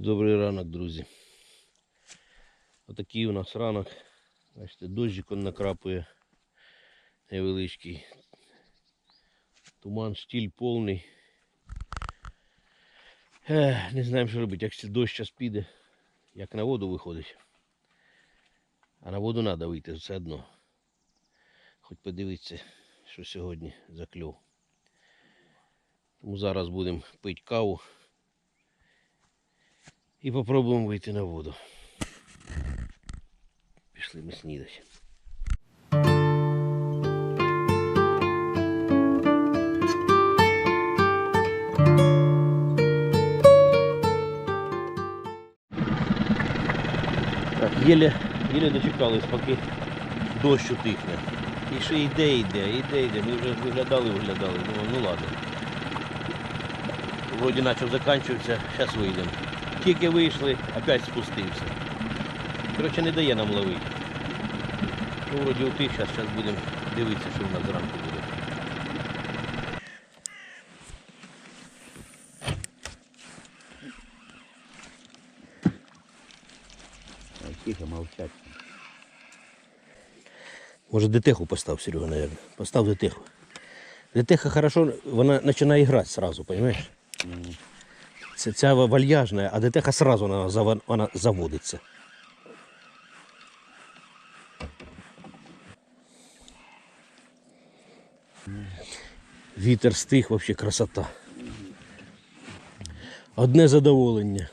Добрий ранок, друзі. Отакий у нас ранок. Бачите, дощик он накрапує невеличкий. Туман, штіль повний. Ех, не знаємо, що робити. Якщо дощ зараз піде, як на воду виходить. А на воду треба вийти все одно. Хоч подивитися, що сьогодні за. Тому зараз будемо пити каву і попробуємо вийти на воду. Пішли ми снідати. Так, єле, єле дочекались, поки дощ утихне. І ще йде, йде, йде, йде. Ми вже виглядали, виглядали. Думаю, ну ладно. Вроді почав закінчуватися, зараз вийдемо. Тільки вийшли, опять спустився. Коротше, не дає нам ловити. Ну, вроді утих, зараз, зараз будемо дивитися, що в нас зранку буде. Тихо молчать. Може детеху постав, Серега, наверное. Постав детеху. Детеха хорошо, вона починає грати сразу, понимаешь? Це ця вальяжна, а детеха сразу вона, вона заводиться. Вітер стих, вообще красота. Одне задоволення.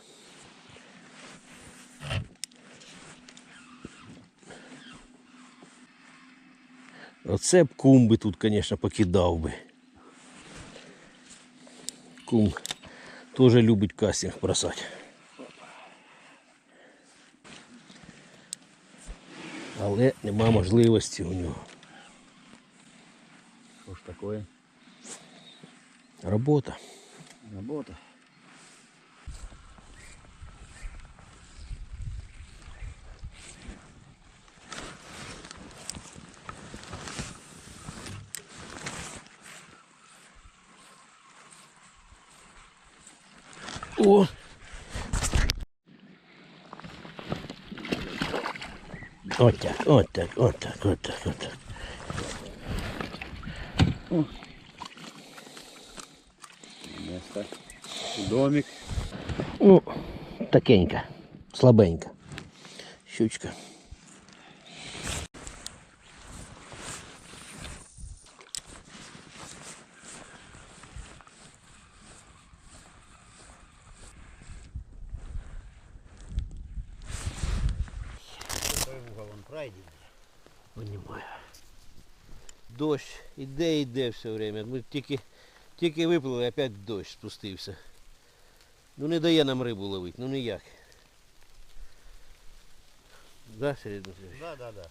Оце б кум би тут, звісно, покидав би. Кум теж любить кастинг бросати. Але нема можливості у нього. Что ж такое? Робота. Работа. О! От так, от так, от так, от так, от так. Место. Домик. Ну, такенька, слабенька. Щучка. Пройдет. Понимаю. Дощ іде, іде все время. Ми тільки, тільки виплили, опять дощ спустився. Ну не дає нам рибу ловити, ну ніяк. Да, Сергій Дмитрович? Да, да, да.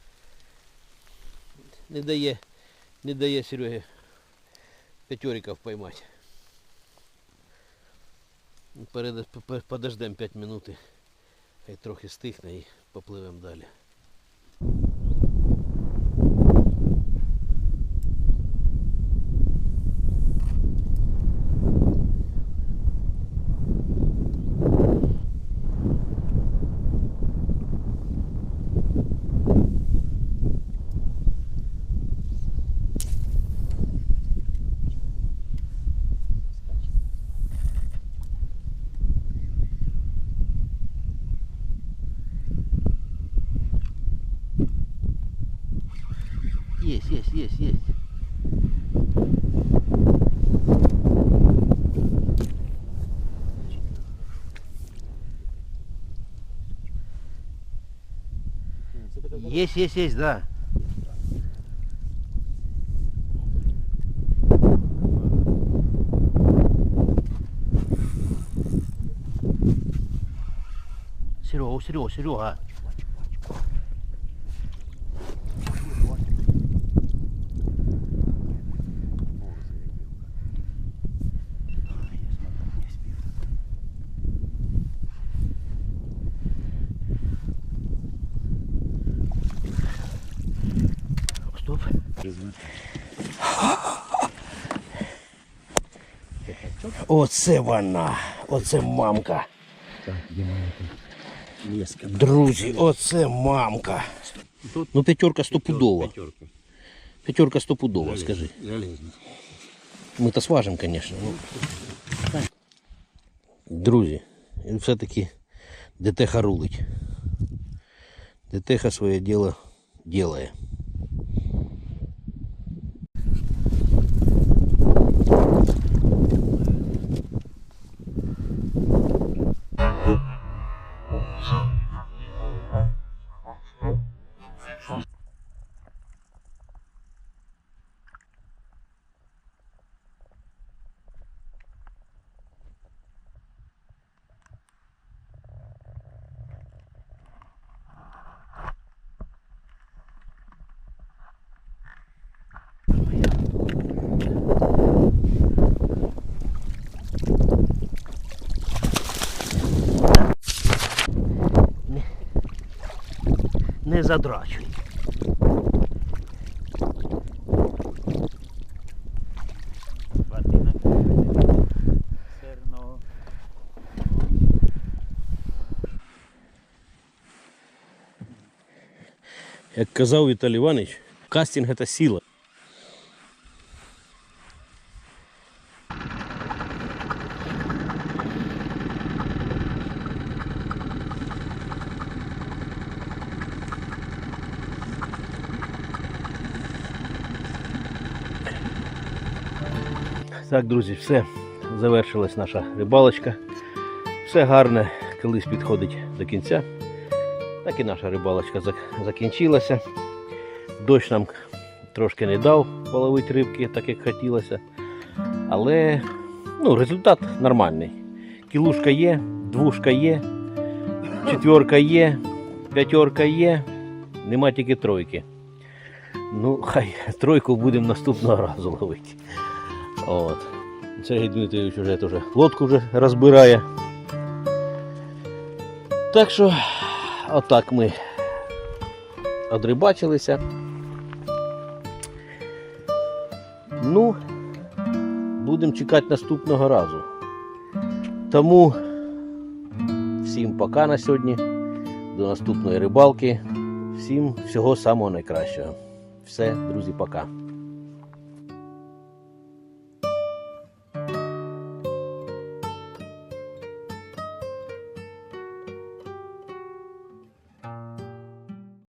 Не дає, не дає Сереге п'ятериків поймати. Перед, подождемо 5 минут, хай трохи стихне і попливемо далі. Есть, есть, есть, есть. Есть, есть, есть, да. Серега, Серега, Серега. Оце вона. Оце мамка. Так, де моя тут леска? Друзі, оце мамка. Тут Ну п'ятерка стопудова. П'ятерка. П'ятерка стопудова, скажи. Железно. Ми то сважимо, звісно. Ну. Друзі, і все-таки ДТХ рулить. ДТХ своє діло ділає. Не задрачуй. Як казав Віталій Іванович, кастинг це сила. Так, друзі, все. Завершилась наша рибалочка. Все гарне, колись підходить до кінця. Так і наша рибалочка закінчилася. Дощ нам трошки не дав половити рибки, так як хотілося. Але ну, результат нормальний. Кілушка є, двушка є, четверка є, п'ятерка є, нема тільки тройки. Ну, хай тройку будемо наступного разу ловити. От. Сергій Дмитрович вже теж лодку вже розбирає. Так що, отак ми одрибачилися. Ну, будемо чекати наступного разу. Тому всім пока на сьогодні. До наступної рибалки. Всім всього самого найкращого. Все, друзі, пока.